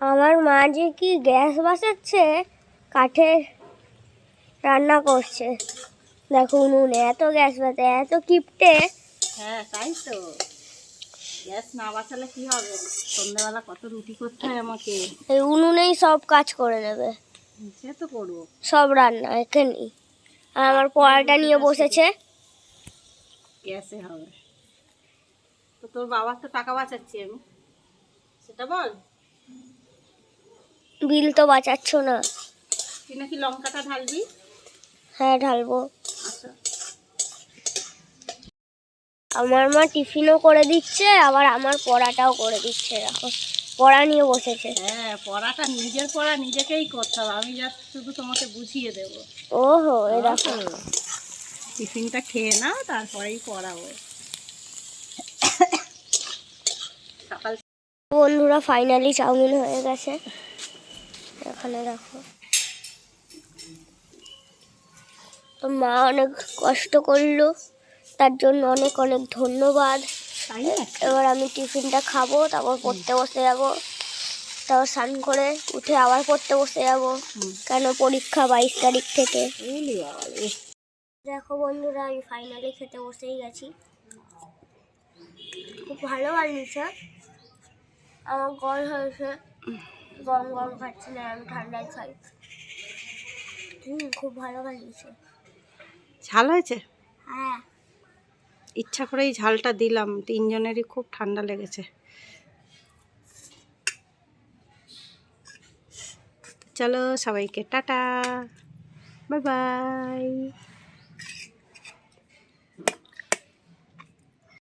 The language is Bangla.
আমার মা যে কি গ্যাস বাসাচ্ছে কাঠের রান্না করছে। দেখো উনুনে এত গ্যাস বাতে এত কিপটে। হ্যাঁ তাই তো। গ্যাস না বাঁচালে কি হবে? সন্ধ্যাবেলা কত রুটি করতে হয় আমাকে। এই উনুনেই সব কাজ করে নেবে সে তো করব। সব রান্না এখানেই। আর আমার পড়াটা নিয়ে বসেছে। গ্যাসে হবে। তো তোর বাবার তো টাকা বাঁচাচ্ছি আমি। সেটা বল। বিল তো বাঁচাচ্ছ না। তুই নাকি লঙ্কাটা ঢালবি? হ্যাঁ ঢালবো। আচ্ছা। আমার মা টিফিনও করে দিচ্ছে আবার আমার পড়াটাও করে দিচ্ছে দেখো। পড়া নিয়ে বসেছে। হ্যাঁ পড়াটা নিজের পড়া নিজেকেই করতে হবে। আমি যা শুধু তোমাকে বুঝিয়ে দেবো। ওহো এ দেখো। টিফিনটা খেয়ে নাও তারপরেই পড়াবো। বন্ধুরা ফাইনালি চাউমিন হয়ে গেছে। এখানে দেখো। তো মা অনেক কষ্ট করল, তার জন্য অনেক অনেক ধন্যবাদ। এবার আমি টিফিনটা খাব, তারপর পড়তে বসে যাব। তারপর স্নান করে উঠে আবার পড়তে বসে যাব, কেন পরীক্ষা বাইশ তারিখ থেকে। দেখো বন্ধুরা, আমি ফাইনালি খেতে বসেই গেছি। খুব ভালো বানিয়েছে। আমার গল হয়েছে। গরম গরম খাচ্ছি না আমি ঠান্ডায় খাই হুম খুব ভালো বানিয়েছে ঝাল হয়েছে? হ্যাঁ। ইচ্ছা করেই ঝালটা দিলাম তিনজনেরই খুব ঠান্ডা লেগেছে। চলো সবাইকে টাটা। Bye bye.